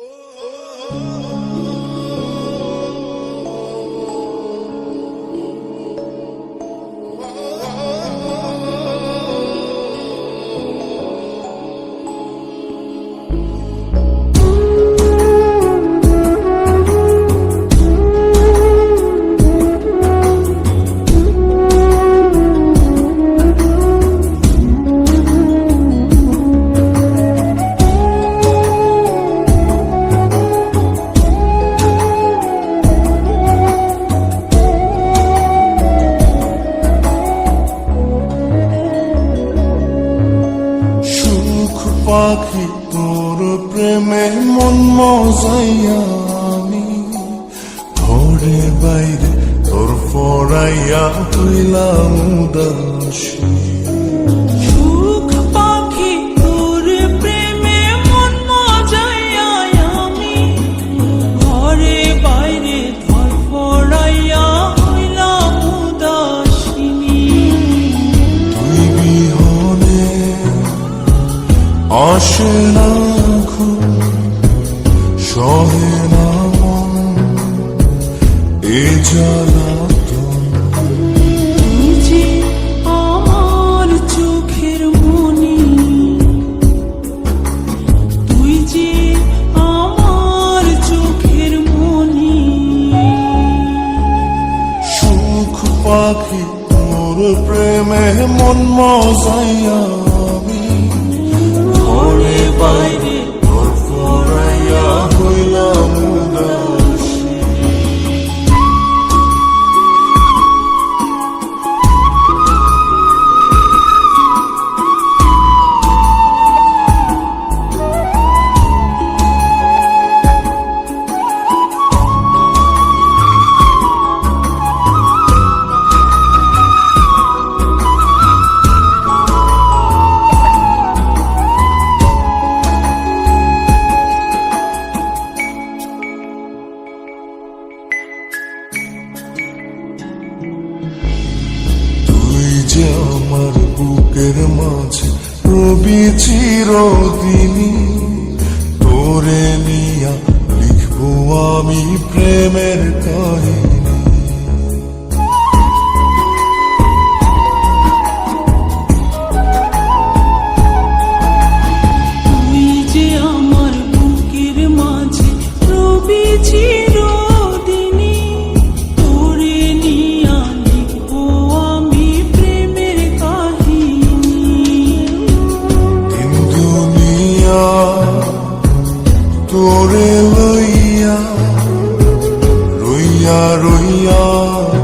সুখ মজাইয়া আমি ঘরে বাইরে তোর ফরাইয়া হইলাম উদাসী। সুখ পাখি এ জ্বালাতন যে আমার চোখের মনি। তুই যে আমার চোখের মনি। সুখ পাখি প্রেমে মন মজাইয়া আমি। ঘরে বাইরে তোর ফরাইয়া হইলাম মাঝে রবি চিরদিনই তোরে নিয়া লিখব আমি প্রেমের কাহিনী your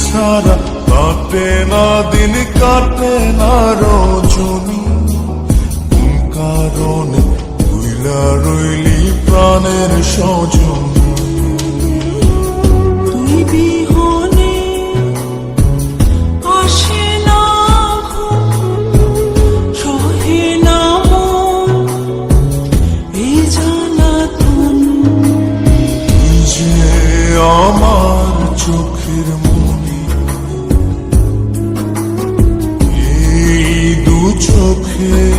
ছাড়া কাটে না দিন কাটে না রজনী çok me.